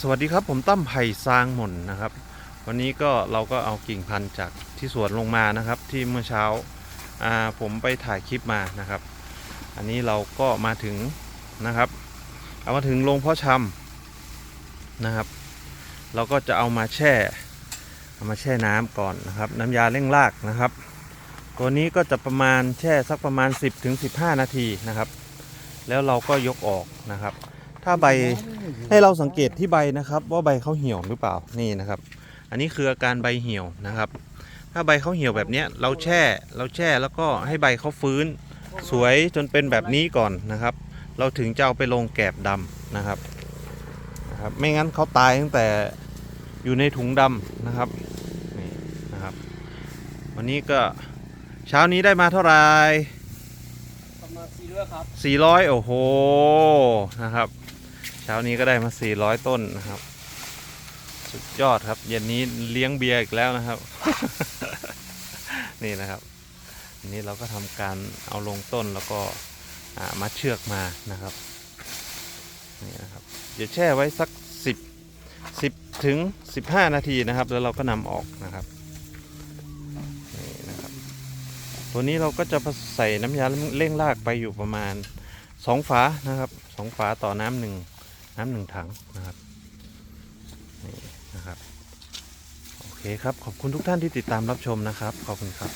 สวัสดีครับผมตั้มไผ่ซางหม่นนะครับ วันนี้ก็เราก็เอากิ่งพันธุ์จากที่สวนลงมานะครับ ที่เมื่อเช้าผมไปถ่ายคลิปมานะครับ อันนี้เราก็มาถึงนะครับ เอามาถึงโรงเพาะชำนะครับ เราก็จะเอามาแช่เอามาแช่น้ำก่อนนะครับ น้ำยาเร่งรากนะครับ ตัวนี้ก็จะประมาณแช่สักประมาณ 10-15ถึง15นาทีนะครับ แล้วเราก็ยกออกนะครับ ถ้าใบให้เราสังเกตที่ใบนะครับ ว่าใบเขาเหี่ยวหรือเปล่านี่นะครับ อันนี้คืออาการใบเหี่ยวนะครับ ถ้าใบเขาเหี่ยวแบบเนี้ยเราแช่เราแช่แล้วก็ให้ใบเขาฟื้น สวยจนเป็นแบบนี้ก่อนนะครับ เราถึงจะเอาไปลงแกบดำนะครับนะครับ ไม่งั้นเขาตายตั้งแต่อยู่ในถุงดำนะครับนี่นะครับ วันนี้ก็เช้านี้ได้มาเท่าไหร่ประมาณสี่เรือครับ400โอ้โหนะครับ เช้านี้ก็ได้มา 400 ต้นนะครับ สุดยอดครับ เย็นนี้เลี้ยงเบียร์อีกแล้วนะครับ นี่นะครับอันนี้เราก็ทำการเอาลงต้นแล้วก็อ่ามัดเชือกมานะครับนี่นะครับเดี๋ยวแช่ไว้สัก 10 10ถึง 15 นาทีนะครับ แล้วเราก็นำออกนะครับนี่นะครับ ตัวนี้เราก็จะใส่น้ำยาเร่งรากไปอยู่ประมาณ สองฝานะครับสองฝาต่อน้ำหนึ่งน้ำหนึ่งถังนะครับนี่นะครับโอเคครับขอบคุณทุกท่านที่ติดตามรับชมนะครับขอบคุณครับ